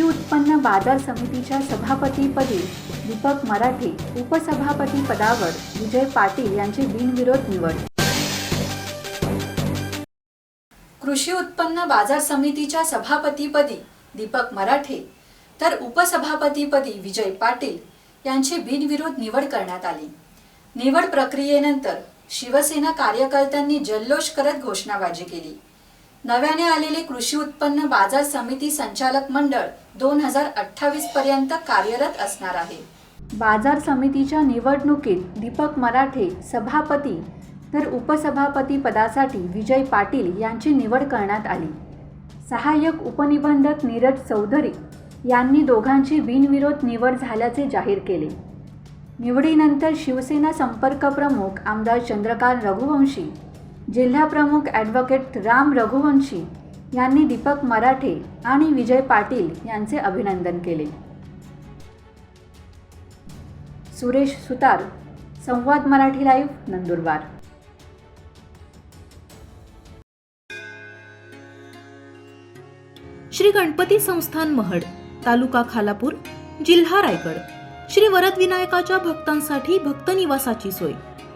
कृषी उत्पन्न बाजार समितीच्या सभापतीपदी दीपक मराठे उपसभापती पदावर विजय पाटील यांची बिनविरोध निवड. कृषी उत्पन्न बाजार समितीच्या सभापतीपदी दीपक मराठे तर उपसभापतीपदी विजय पाटील यांची बिनविरोध निवड करण्यात आली. निवड प्रक्रियेनंतर शिवसेना कार्यकर्त्यांनी जल्लोष करत घोषणाबाजी केली. नव्याने आलेले कृषी उत्पन्न बाजार समिती संचालक मंडळ दोन हजार अठ्ठावीस पर्यंत कार्यरत असणार आहे. बाजार समितीच्या निवडणुकीत दीपक मराठे सभापती तर उपसभापती पदासाठी विजय पाटील यांची निवड करण्यात आली. सहाय्यक उपनिबंधक नीरज चौधरी यांनी दोघांची बिनविरोध निवड झाल्याचे जाहीर केले. निवडीनंतर शिवसेना संपर्क प्रमुख आमदार चंद्रकांत रघुवंशी जिल्हाप्रमुख ॲडव्होकेट राम रघुवंशी यांनी दीपक मराठे आणि विजय पाटील यांचे अभिनंदन केले. सुरेश सुतार संवाद मराठी लाईव्ह नंदुरबार. श्री गणपती संस्थान महड तालुका खालापूर जिल्हा रायगड. श्री वरदविनायकाच्या भक्तांसाठी भक्त निवासाची सोय.